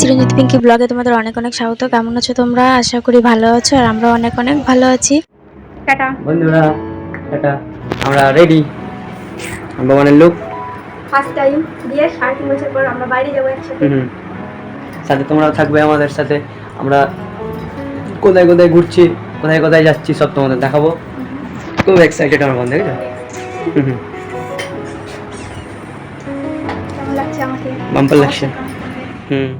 চিরঞ্জিত পিঙ্কি ব্লগে তোমাদের অনেক অনেক স্বাগত। কেমন আছো তোমরা? আশা করি ভালো আছো আর আমরা অনেক অনেক ভালো আছি। টাটা। বন্ধুরা এটা আমরা রেডি ভগবানের লোক ফার্স্ট টাইম বিয়ে সাড়ে তিন বছর পর আমরা বাইরে যাব একসাথে। হুম সাথে তোমরাও থাকবে আমাদের সাথে। আমরা কোথায় কোথায় ঘুরছি কোথায় কোথায় যাচ্ছি সব তোমাদের দেখাবো। খুব এক্সাইটেড আমার বন্ধু হুম হুম। কেমন লাগছে আমাকে? বাম্পার লাগছে। হুম।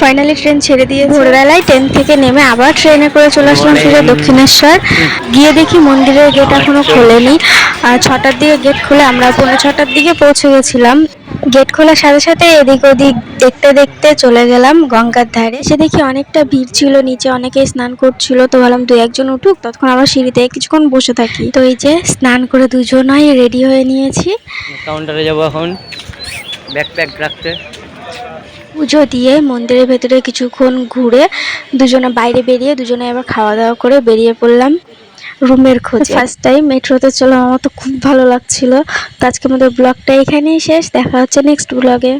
ফাইনালি ট্রেন ছেড়ে দিয়ে ভোরবেলায় ট্রেন থেকে নেমে আবার ট্রেনে করে চলে আসলাম সোজা দক্ষিণেশ্বর। গিয়ে দেখি মন্দিরের গেট এখনও খোলেনি। আর ছটার দিকে গেট খুলে আমরা পৌনে ছটার দিকে পৌঁছে গেছিলাম। গেট খোলার সাথে সাথে এদিক ওদিক দেখতে দেখতে চলে গেলাম গঙ্গার ধারে। সে দেখি অনেকটা ভিড় ছিল নিচে অনেকেই স্নান করছিল। তো ভাবলাম দুই একজন উঠুক ততক্ষণ আবার সিঁড়িতে কিছুক্ষণ বসে থাকি। তো এই যে স্নান করে দুজনাই রেডি হয়ে নিয়েছি। কাউন্টারে যাব এখন। ব্যাকপ্যাক রাখতে। পুজো দিয়ে মন্দিরের ভেতরে কিছুক্ষণ ঘুরে দুজনে বাইরে বেরিয়ে দুজনে আবার খাওয়া দাওয়া করে বেরিয়ে পড়লাম। রুমের খোঁজে। ফার্স্ট টাইম মেট্রোতে চলো আমার তো খুব ভালো লাগছিল। তো আজকে আমাদের ব্লগটা এখানেই শেষ, দেখা হচ্ছে নেক্সট ব্লগে।